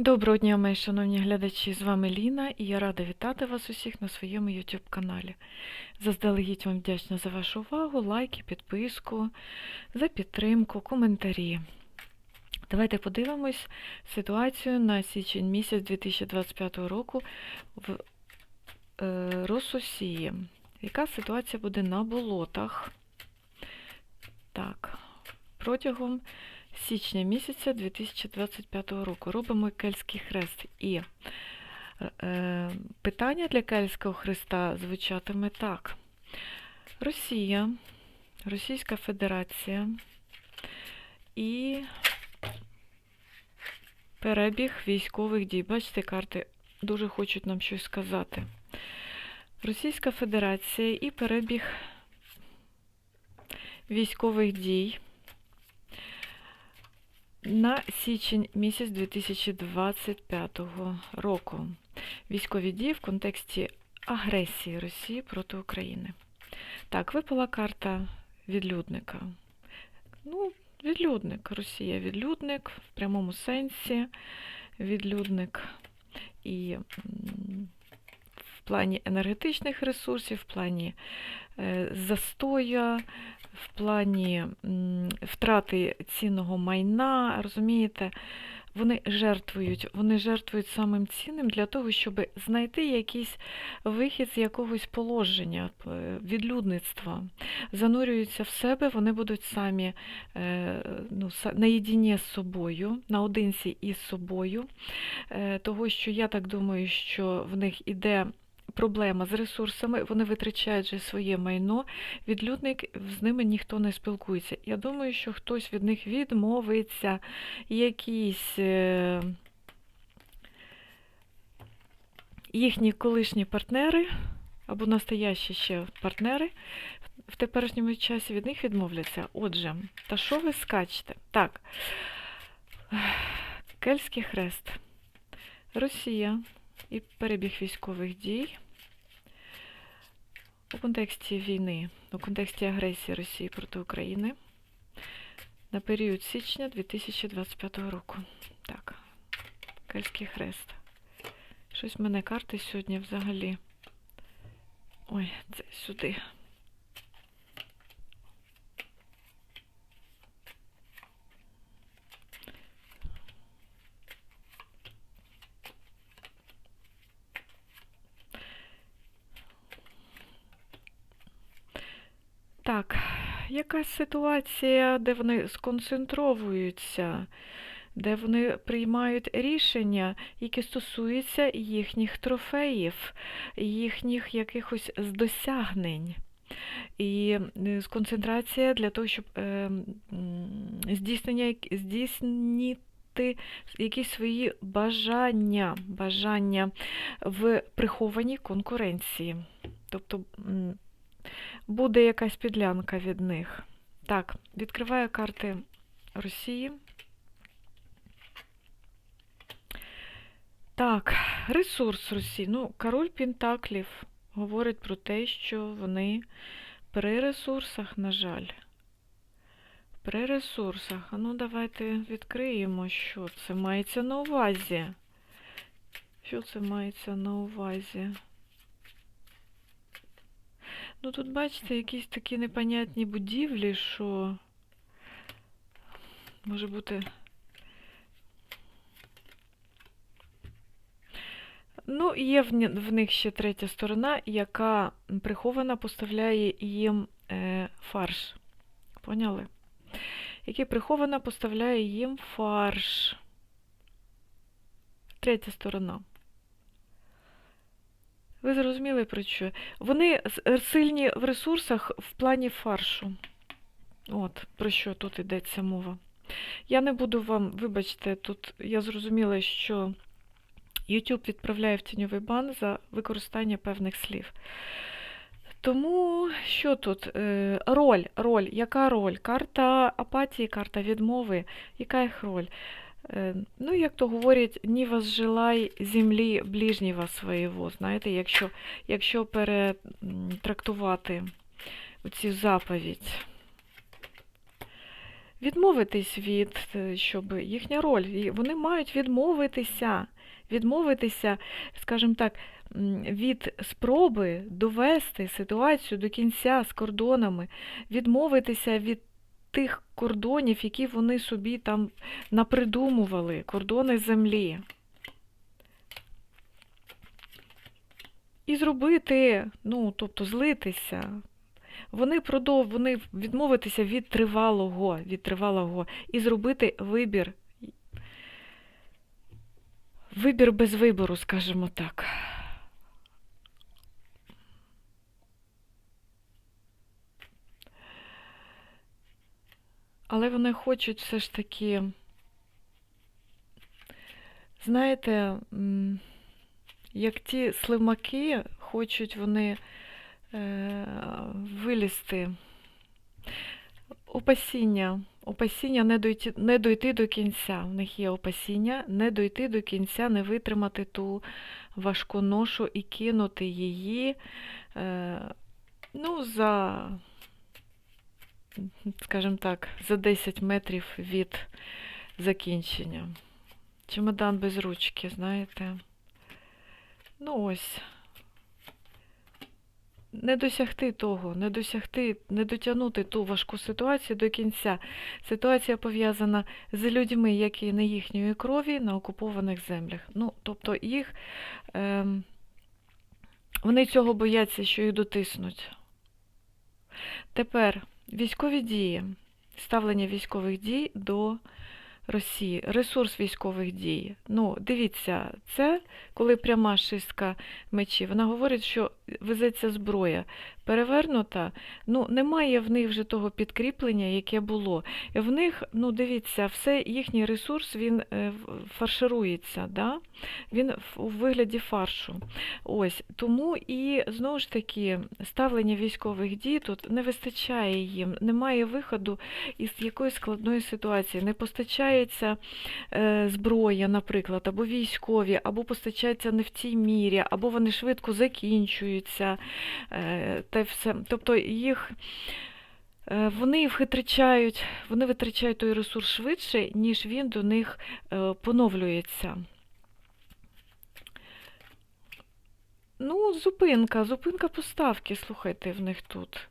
Доброго дня, мої шановні глядачі! З вами Ліна і я рада вітати вас усіх на своєму YouTube каналі. Заздалегідь вам вдячна за вашу увагу, лайки, підписку, за підтримку, коментарі. Давайте подивимось ситуацію на січень місяць 2025 року в е, Рососії. Яка ситуація буде на болотах? Так, протягом січня місяця 2025 року. Робимо кельтський хрест. І е, питання для кельтського хреста звучатиме так. Росія, Російська Федерація і перебіг військових дій. Бачите, карти дуже хочуть нам щось сказати. Російська Федерація і перебіг військових дій на січень місяць 2025 року. Військові дії в контексті агресії Росії проти України. Так, випала карта відлюдника. Ну, відлюдник. Росія відлюдник в прямому сенсі. Відлюдник і в плані енергетичних ресурсів, в плані е, застоя, в плані втрати цінного майна, розумієте, вони жертвують, вони жертвують самим цінним для того, щоб знайти якийсь вихід з якогось положення, відлюдництва. Занурюються в себе, вони будуть самі е, ну, наєдині з собою, наодинці із собою. Е, Того, що я так думаю, що в них іде проблема з ресурсами, вони витрачають же своє майно, відлюдник, з ними ніхто не спілкується. Я думаю, що хтось від них відмовиться, якісь е, їхні колишні партнери або настоящі ще партнери в теперішньому часі від них відмовляться. Отже, та що ви скачете? Так, Кельтський хрест, Росія і перебіг військових дій у контексті війни, у контексті агресії Росії проти України на період січня 2025 року. Так, Кельський хрест. Щось в мене карти сьогодні взагалі. Ой, це сюди. Так, якась ситуація, де вони сконцентровуються, де вони приймають рішення, які стосуються їхніх трофеїв, їхніх якихось досягнень. І е, сконцентрація для того, щоб е, здійснення, здійснити якісь свої бажання, бажання в прихованій конкуренції. Тобто буде якась підлянка від них. Так, відкриваю карти Росії. Так, ресурс Росії. Ну, король Пентаклів говорить про те, що вони при ресурсах, на жаль. При ресурсах. Ну, давайте відкриємо, що це мається на увазі. Що це мається на увазі? Ну, тут, бачите, якісь такі непонятні будівлі, що може бути. Ну, є в, них ще третя сторона, яка приховано поставляє їм е, фарш. Поняли? Який приховано поставляє їм фарш. Третя сторона. Ви зрозуміли про що? Вони е, сильні в ресурсах в плані фаршу. От, про що тут йдеться мова. Я не буду вам, вибачте, тут я зрозуміла, що YouTube відправляє в тіньовий бан за використання певних слів. Тому що тут? Е, Роль, роль, яка роль? Карта апатії, карта відмови. Яка їх роль? Е, Ну, як то говорять, ні вас желай землі ближнього своєго. Знаєте, якщо, якщо перетрактувати цю заповідь. відмовитись від, е, щоб їхня роль, вони мають відмовитися, відмовитися, скажімо так, від спроби довести ситуацію до кінця з кордонами, відмовитися від тих кордонів, які вони собі там напридумували, кордони землі. І зробити, ну, тобто злитися. Вони продов, вони відмовитися від тривалого, від тривалого і зробити вибір. Вибір без вибору, скажімо так. Але вони хочуть все ж таки, знаєте, як ті слимаки, хочуть вони е, вилізти. Опасіння. Опасіння не дойти, не дойти до кінця. В них є опасіння не дойти до кінця, не витримати ту важку ношу і кинути її е, ну, за, скажімо так, за 10 метрів від закінчення. Чемодан без ручки, знаєте. Ну ось. Не досягти того, не досягти, не дотягнути ту важку ситуацію до кінця. Ситуація пов'язана з людьми, які не їхньої крові на окупованих землях. Ну, тобто їх, ем, вони цього бояться, що їх дотиснуть. Тепер військові дії, ставлення військових дій до Росії, ресурс військових дій. Ну, дивіться, це коли пряма шистка мечів, вона говорить, що везеться зброя перевернута, ну, немає в них вже того підкріплення, яке було. В них, ну, дивіться, все їхній ресурс, він е, фарширується, да? він у вигляді фаршу. Ось, тому і, знову ж таки, ставлення військових дій тут не вистачає їм, немає виходу із якоїсь складної ситуації, не постачається е, зброя, наприклад, або військові, або постачається не в тій мірі, або вони швидко закінчуються. Е, та й все. Тобто їх. е, Вони витрачають, вони витрачають той ресурс швидше, ніж він до них е, поновлюється. Ну, зупинка, зупинка поставки, слухайте, в них тут.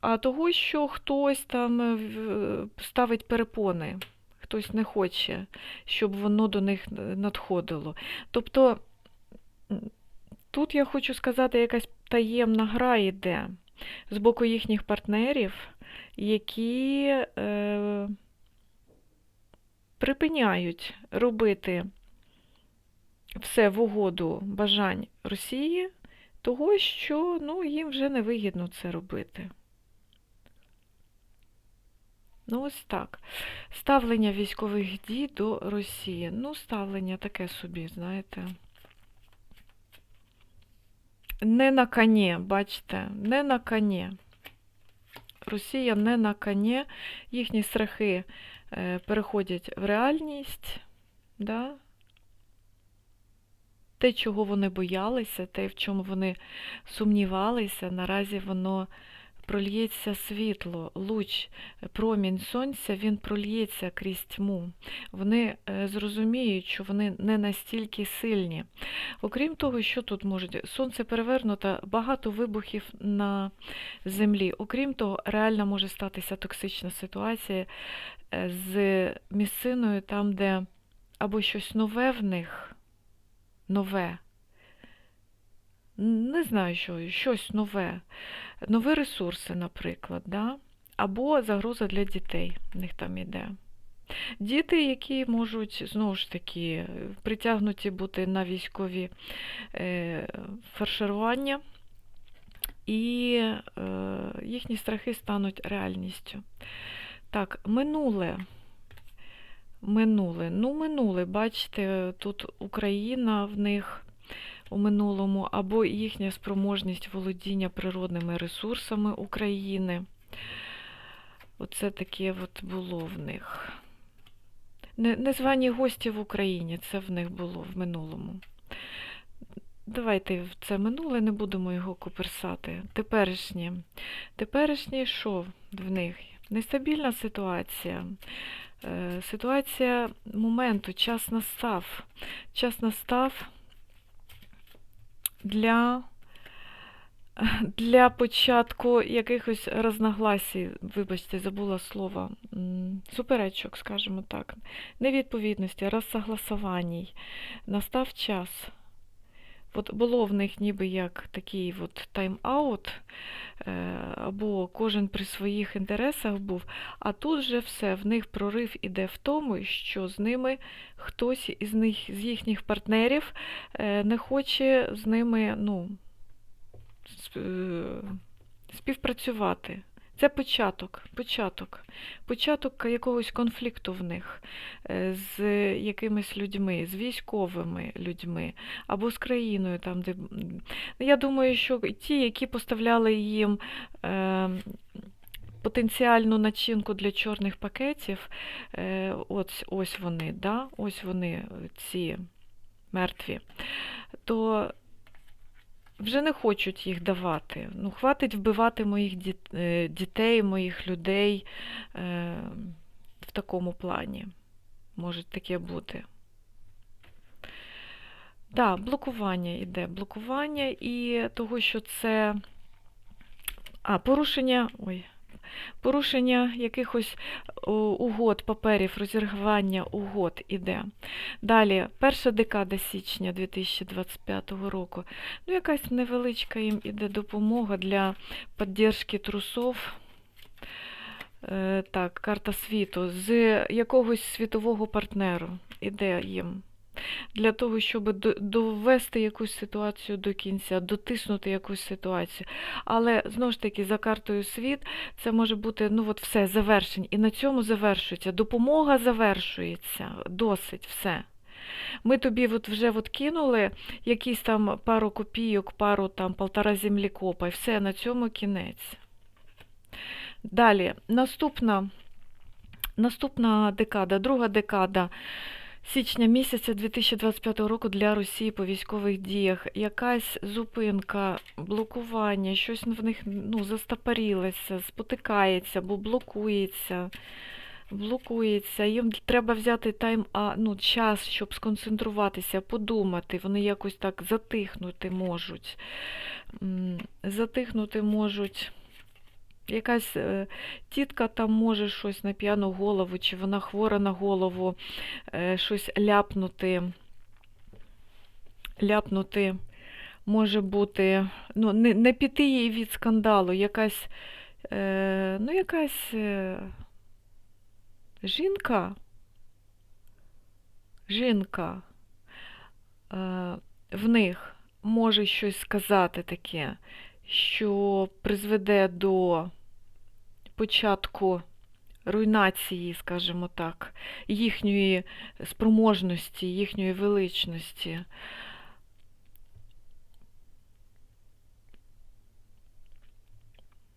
А того, що хтось там е, ставить перепони, хтось не хоче, щоб воно до них надходило. Тобто, тут я хочу сказати, якась таємна гра йде з боку їхніх партнерів, які е, припиняють робити все в угоду бажань Росії, того, що ну, їм вже не вигідно це робити. Ну, ось так. Ставлення військових дій до Росії. Ну, ставлення таке собі, знаєте. Не на коні, бачите, не на коні. Росія не на коні, їхні страхи е, переходять в реальність. Да? Те, чого вони боялися, те, в чому вони сумнівалися, наразі воно прольється світло, луч, промінь сонця, він прольється крізь тьму. Вони е, зрозуміють, що вони не настільки сильні. Окрім того, що тут можуть, сонце перевернуто, багато вибухів на землі. Окрім того, реально може статися токсична ситуація е, з місциною, там, де або щось нове в них, нове. Не знаю, що, щось нове. Нові ресурси, наприклад, да? або загроза для дітей в них там іде. Діти, які можуть, знову ж таки, притягнуті бути на військові е, фарширування, і е, їхні страхи стануть реальністю. Так, минуле. Минуле. Ну, минуле, бачите, тут Україна в них у минулому, або їхня спроможність володіння природними ресурсами України. Оце таке от було в них. Незвані гості в Україні, це в них було в минулому. Давайте в це минуле, не будемо його куперсати. Теперішнє. Теперішнє що в них? Нестабільна ситуація. Е, Ситуація моменту, час настав. Час настав для, для початку якихось розногласій, вибачте, забула слово, суперечок, скажімо так, невідповідності, розсогласуваній. Настав час. От було в них ніби як такий от тайм-аут, е, або кожен при своїх інтересах був, а тут же все, в них прорив іде в тому, що з ними хтось із них, з їхніх партнерів е, не хоче з ними ну, е, співпрацювати. Це початок, початок, початок якогось конфлікту в них е, з якимись людьми, з військовими людьми або з країною, там, де я думаю, що ті, які поставляли їм е, потенціальну начинку для чорних пакетів, е, ось, ось вони, да? ось вони, ці мертві, то вже не хочуть їх давати. Ну, хватить вбивати моїх е, дітей, моїх людей е, в такому плані. Може таке бути. Так, блокування йде. Блокування і того, що це. А, порушення. Ой. Порушення якихось угод, паперів, розірвання угод іде. Далі, перша декада січня 2025 року. Ну, якась невеличка їм іде допомога для підтримки трусов. Е, так, карта світу. З якогось світового партнеру іде їм для того, щоб довести якусь ситуацію до кінця, дотиснути якусь ситуацію. Але знову ж таки, за картою світ це може бути ну от все завершень. І на цьому завершується. Допомога завершується. Досить все. Ми тобі от вже от кинули якісь там пару копійок, пару там полтора землікопа, і все, на цьому кінець. Далі, наступна, наступна декада, друга декада січня місяця 2025 року для Росії по військових діях. Якась зупинка, блокування, щось в них ну, застопорілося, спотикається або блокується. Блокується, їм треба взяти тайм, а, ну, час, щоб сконцентруватися, подумати. Вони якось так затихнути можуть. Затихнути можуть. Якась е, тітка там може щось на п'яну голову, чи вона хвора на голову, е, щось ляпнути. Ляпнути може бути, ну, не, не піти їй від скандалу, якась, е, ну, якась е, жінка, жінка е, в них може щось сказати таке, що призведе до початку руйнації, скажімо так, їхньої спроможності, їхньої величності.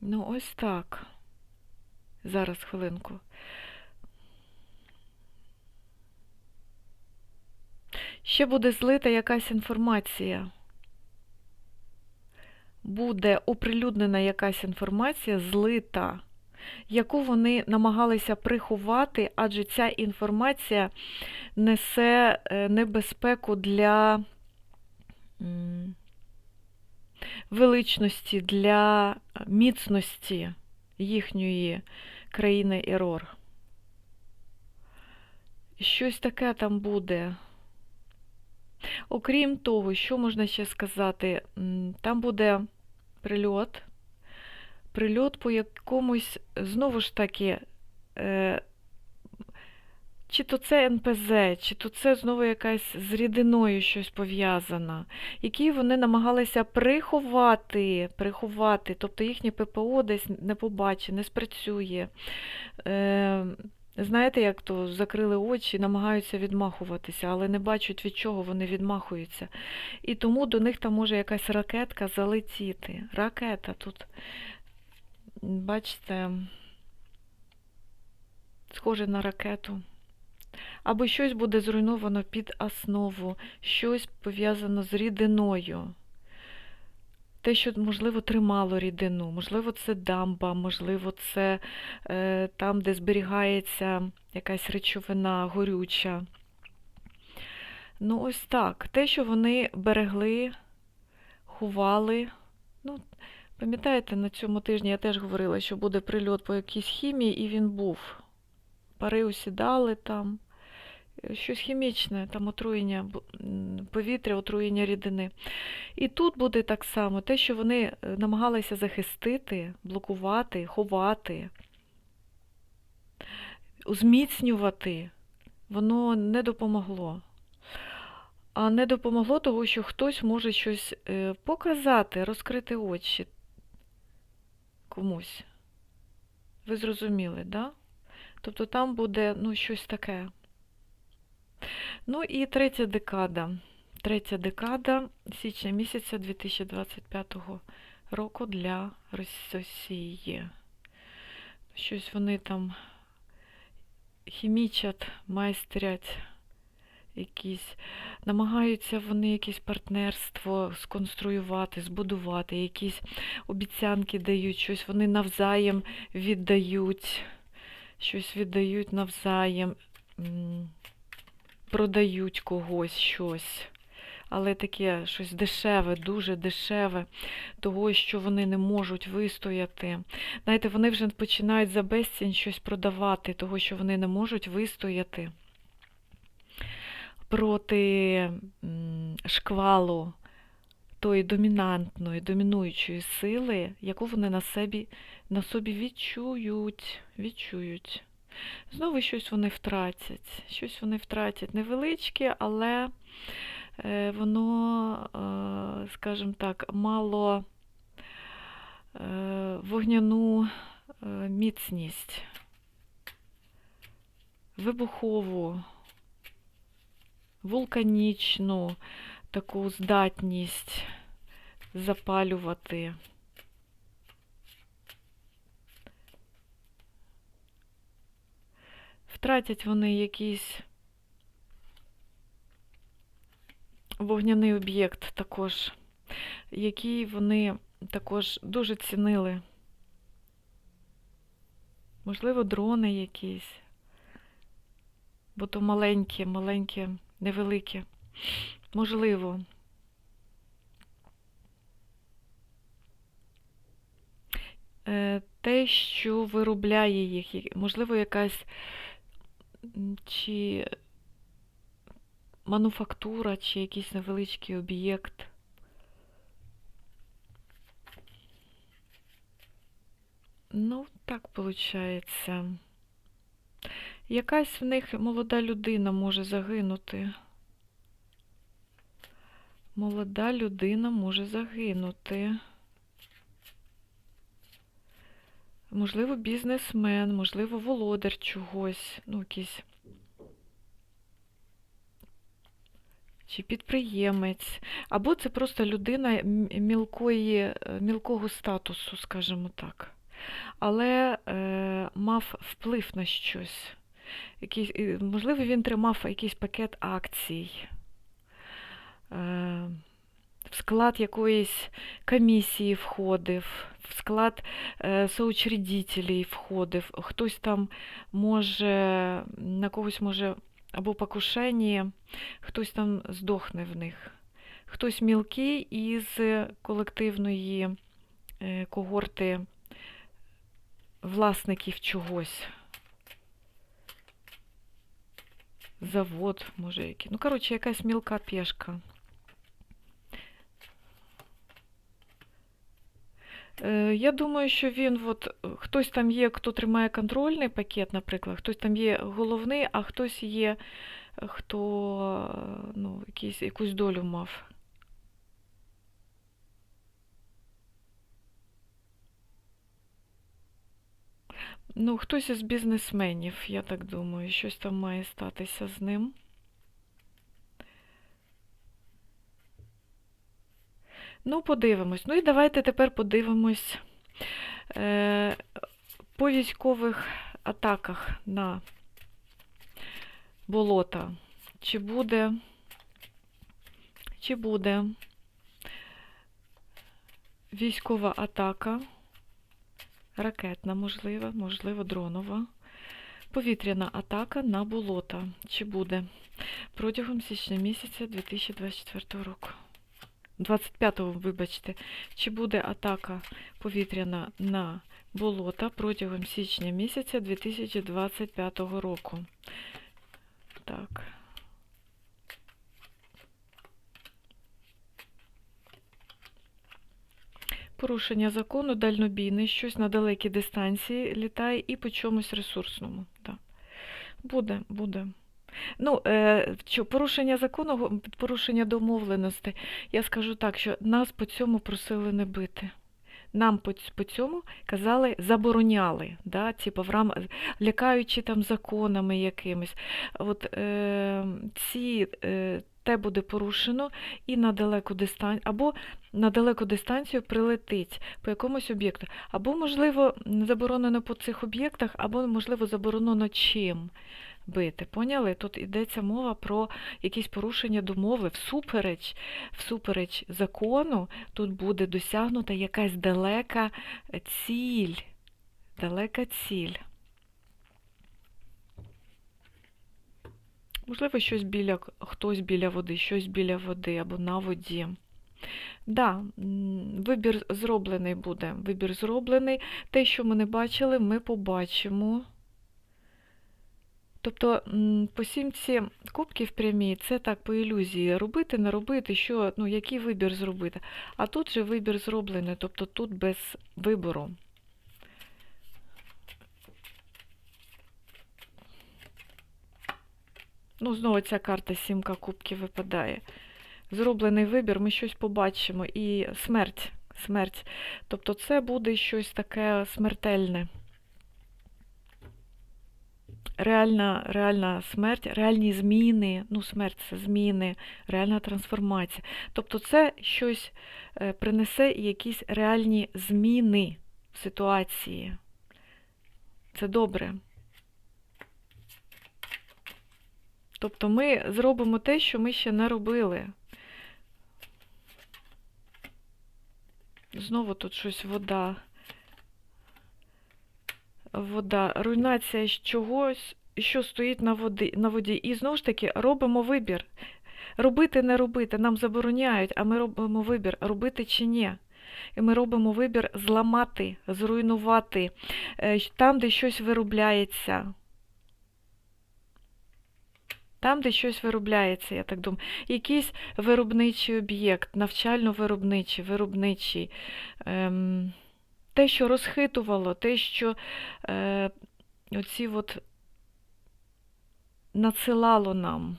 Ну, ось так. Зараз хвилинку. Ще буде злита якась інформація. Буде оприлюднена якась інформація злита, яку вони намагалися приховати, адже ця інформація несе е, небезпеку для величності, для міцності їхньої країни Ерор. Щось таке там буде. Окрім того, що можна ще сказати, там буде прильот, прильот по якомусь, знову ж таки, е, чи то це НПЗ, чи то це знову якась з рідиною щось пов'язано, які вони намагалися приховати, приховати, тобто їхнє ППО десь не побачить, не спрацює. Е, Знаєте, як то закрили очі, намагаються відмахуватися, але не бачать, від чого вони відмахуються. І тому до них там може якась ракетка залетіти. Ракета тут, бачите, схоже на ракету. Або щось буде зруйновано під основу, щось пов'язано з рідиною. те, що, можливо, тримало рідину, можливо, це дамба, можливо, це е, там, де зберігається якась речовина горюча. Ну, ось так. Те, що вони берегли, ховали. Ну, пам'ятаєте, на цьому тижні я теж говорила, що буде прильот по якійсь хімії, і він був. Пари усідали там. Щось хімічне, там отруєння повітря, отруєння рідини. І тут буде так само те, що вони е, намагалися захистити, блокувати, ховати, зміцнювати, воно не допомогло. А не допомогло того, що хтось може щось е, показати, розкрити очі комусь. Ви зрозуміли? Да? Тобто там буде ну, щось таке. Ну і третя декада. Третя декада січня місяця 2025 року для Росії. Щось вони там хімічать, майстрять якісь, намагаються вони якесь партнерство сконструювати, збудувати, якісь обіцянки дають, щось вони навзаєм віддають, щось віддають навзаєм, продають когось щось. Але таке щось дешеве, дуже дешеве, того, що вони не можуть вистояти. Знаєте, вони вже починають за безцінь щось продавати, того, що вони не можуть вистояти проти шквалу тої домінантної, домінуючої сили, яку вони на собі, на собі відчують, відчують. Знову щось вони втратять. Щось вони втратять невеличке, але е, воно, е, скажімо так, мало е, вогняну міцність, вибухову, вулканічну таку здатність запалювати. Втратять вони якийсь вогняний об'єкт також, який вони також дуже цінили. Можливо, дрони якісь, бо то маленькі, маленькі, невеликі. Можливо. Е, Те, що виробляє їх, можливо, якась чи мануфактура, чи якийсь невеличкий об'єкт. Ну, так виходить. Якась в них молода людина може загинути. Молода людина може загинути. Можливо, бізнесмен, можливо, володар чогось, ну, якийсь. Чи підприємець, або це просто людина мілкої, е, мілкого статусу, скажімо так. Але е, мав вплив на щось. Якийсь, можливо, він тримав якийсь пакет акцій, е, в склад якоїсь комісії входив, в склад е, соучредителей входив. Хтось там може, на когось може або покушення, хтось там здохне в них. Хтось мілкий із колективної е, когорти власників чогось. Завод, може. Ну, коротше, якась мілка пешка. Е, Я думаю, що він от хтось там є, хто тримає контрольний пакет, наприклад, хтось там є головний, а хтось є, хто ну, якийсь, якусь долю мав. Ну, хтось із бізнесменів, я так думаю, щось там має статися з ним. Ну, подивимось. Ну і давайте тепер подивимось е, по військових атаках на болота. Чи буде, чи буде військова атака, ракетна, можливо, можливо, дронова, повітряна атака на болота. Чи буде протягом січня місяця 2024 року? 25-го, вибачте, чи буде атака повітряна на болота протягом січня місяця 2025 року? Так. Порушення закону, дальнобійний, щось на далекій дистанції літає і по чомусь ресурсному. Так. Буде, буде. Ну, е, порушення закону, порушення домовленостей. Я скажу так, що нас по цьому просили не бити. Нам по, по цьому казали, забороняли, да, типу, рам... лякаючи там законами якимись. От е, ці, е, те буде порушено і на далеку дистанцію, або на далеку дистанцію прилетить по якомусь об'єкту. Або, можливо, заборонено по цих об'єктах, або, можливо, заборонено чим бити. Поняли? Тут йдеться мова про якісь порушення домови всупереч, всупереч закону. Тут буде досягнута якась далека ціль. Далека ціль. Можливо, щось біля, хтось біля води, щось біля води або на воді. Да, вибір зроблений буде. Вибір зроблений. Те, що ми не бачили, ми побачимо. Тобто по сімці кубків прямій це так по ілюзії. Робити, не робити, що, ну, який вибір зробити. А тут же вибір зроблений, тобто тут без вибору. Ну, знову ця карта сімка кубків випадає. Зроблений вибір, ми щось побачимо. І смерть. Смерть. Тобто це буде щось таке смертельне. Реальна, реальна смерть, реальні зміни, ну, смерть це зміни, реальна трансформація. Тобто це щось е, принесе якісь реальні зміни в ситуації. Це добре. Тобто ми зробимо те, що ми ще не робили. Знову тут щось вода. Вода. Руйнація чогось, що стоїть на воді, на воді. І знову ж таки робимо вибір. Робити, не робити. Нам забороняють, а ми робимо вибір, робити чи ні. І ми робимо вибір зламати, зруйнувати е, там, де щось виробляється. Там, де щось виробляється, я так думаю. Якийсь виробничий об'єкт, навчально-виробничий, виробничий. Ем, те, що розхитувало, те, що е, оці от надсилало нам.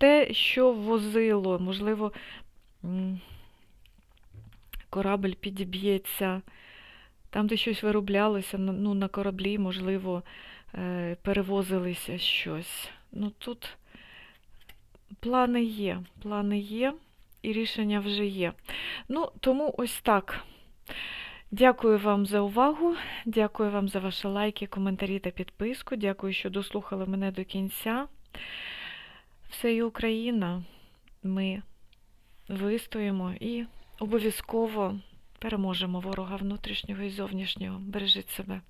Те, що возило, можливо, м, корабль підіб'ється. Там, де щось вироблялося, ну, на кораблі, можливо, е, перевозилися щось. Ну, тут плани є, плани є, і рішення вже є. Ну, тому ось так. Дякую вам за увагу, дякую вам за ваші лайки, коментарі та підписку. Дякую, що дослухали мене до кінця. Все і Україна. Ми вистоїмо і обов'язково переможемо ворога внутрішнього і зовнішнього. Бережіть себе.